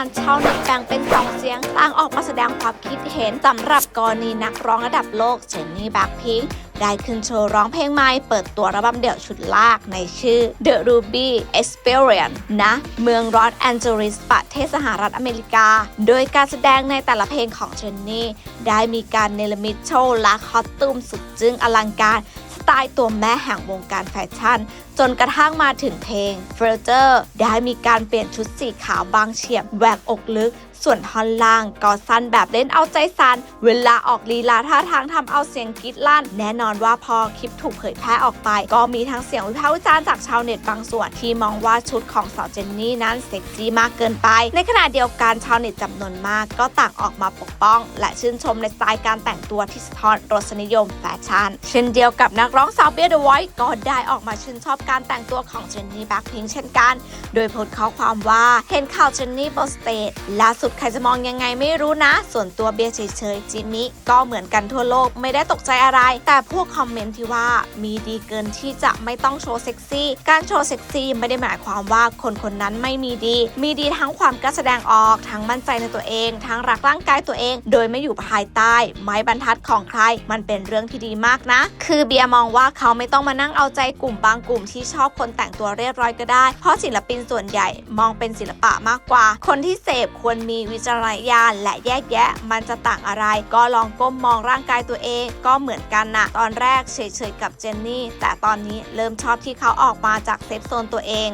นั้นชาวเน็ตแบ่งเป็นสองเสียงต่างออกมาแสดงความคิดเห็นสำหรับกรณีนักร้องระดับโลกเจนนี่แบ็คพิงได้ขึ้นโชว์ร้องเพลงใหม่เปิดตัวระบำเดี่ยวชุดลากในชื่อ The Ruby Experience นะ เมืองรอสแอนเจลิสประเทศสหรัฐอเมริกา โดยการแสดงในแต่ละเพลงของเจนนี่ ได้มีการเนรมิตโชว์และคอสตูมสุดจึ้งอลังการ ไตล์ตัวแม่แห่งวงการแฟชั่น จนกระทั่งมาถึงเพลง f u t u r e ได้มีการเปลี่ยนชุดสีขาวบางเฉียบแหวกอกลึก ส่วนท่อนล่างก็สั้นแบบเล่นเอาใจสัน เวลาออกลีลาท่าทางทำเอาเสียงกรีดลั่น แน่นอนว่าพอคลิปถูกเผยแพร่ออกไป ก็มีทั้งเสียงวิพากษ์วิจารณ์จากชาวเน็ตบางส่วนที่มองว่าชุดของสาวเจนนี่นั้นเซ็กซี่มากเกินไป ในขณะเดียวกันชาวเน็ตจำนวนมาก ก็ต่างออกมาปกป้อง และชื่นชมในสไตล์การแต่งตัวที่สะท้อนรสนิยมแฟชั่น เช่นเดียวกับนักร้องสาวเบียร์เดอะไวท์ก็ได้ออกมาชื่นชอบการแต่งตัวของเจนนี่แบ็คพิงเช่นกัน โดยโพสต์ข้อความว่าเห็นข่าวเจนนี่บนสเตจล่าสุดใครจะมองยังไงไม่รู้นะ ส่วนตัวเบียร์เฉยๆจิมมี่ก็เหมือนกันทั่วโลกไม่ได้ตกใจอะไร แต่พวกคอมเมนต์ที่ว่ามีดีเกินที่จะไม่ต้องโชว์เซ็กซี่ การโชว์เซ็กซี่ไม่ได้หมายความว่าคนคนนั้นไม่มีดี มีดีทั้งความกล้าแสดงออก ทั้งมั่นใจในตัวเอง ทั้งรักร่างกายตัวเอง โดยไม่อยู่ภายใต้ ไม้บรรทัดของใคร มันเป็นเรื่องที่ดีมากนะ คือเบียร์มองว่าเขาไม่ต้องมานั่งเอาใจกลุ่มบางกลุ่มที่ชอบคนแต่งตัวเรียบร้อยก็ได้ เพราะศิลปินส่วนใหญ่มองเป็นศิลปะมากกว่า คนที่เสพควรมีวิจารณญาณและแยกแยะมันจะต่างอะไร ก็ลองก้มมองร่างกายตัวเอง ก็เหมือนกันนะตอนแรกเฉยๆกับเจนนี่ แต่ตอนนี้เริ่มชอบที่เขาออกมาจากเซฟโซนตัวเอง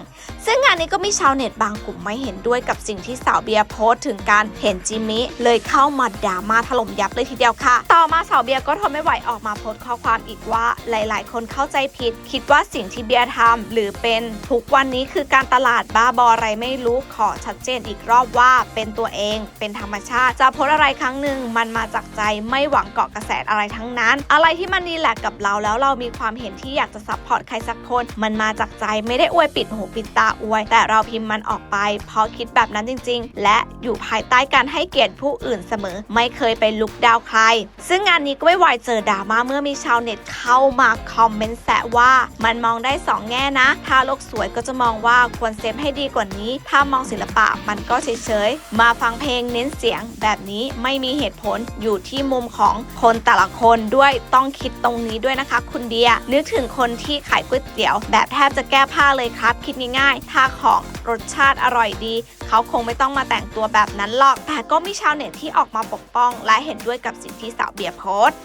ซึ่งงานนี้ก็มีชาวเน็ตบางกลุ่มไม่เห็นด้วยกับสิ่งที่สาวเบียร์โพสต์ถึงการเห็นจิมมี่เลยเข้ามาด่ามาถล่มยับเลยทีเดียวค่ะ ต่อมาสาวเบียร์ก็ทนไม่ไหวออกมาโพสต์ข้อความอีกว่าหลาย ๆ คนเข้าใจผิด คิดว่าสิ่งที่เบียร์ทำหรือเป็นทุกวันนี้คือการตลาดบ้าบออะไรไม่รู้ขอชัดเจนอีกรอบว่าเป็นตัวเองเป็นธรรมชาติ จะโพสอะไรครั้งหนึ่งมันมาจากใจไม่หวังเกาะกระแสอะไรทั้งนั้น อะไรที่มันดีแหละกับเราแล้วเรามีความเห็นที่อยากจะซัพพอร์ตใครสักคน มันมาจากใจไม่ได้อวยปิดหูปิดตาอวย แต่เราพิมพ์มันออกไป เพราะคิดแบบนั้นจริง ๆ และอยู่ภายใต้การให้เกียรติผู้อื่นเสมอ ไม่เคยไปลุกดาวใคร ซึ่งงานนี้ก็ไม่ไหวเจอดราม่าเมื่อมีชาวเน็ตเข้ามาคอมเมนต์แซะว่ามันมองได้สองแง่นะ ถ้าโลกสวยก็จะมองว่าควรเซฟให้ดีกว่านี้ ถ้ามองศิลปะมันก็เฉยๆ มาฟังเพลงเน้นเสียงแบบนี้ไม่มีเหตุผลอยู่ที่มุมของคนแต่ละคนด้วยต้องคิดตรงนี้ด้วยนะคะ คุณเดีย นึกถึงคนที่ขายก๋วยเตี๋ยว แบบแทบจะแก้ผ้าเลยครับ คิดง่ายถ้าของรสชาติอร่อยดี เขาคงไม่ต้องมาแต่งตัวแบบนั้นหรอก แต่ก็มีชาวเน็ตที่ออกมาปกป้อง และเห็นด้วยกับสิ่งที่สาวเบียร์โพสต์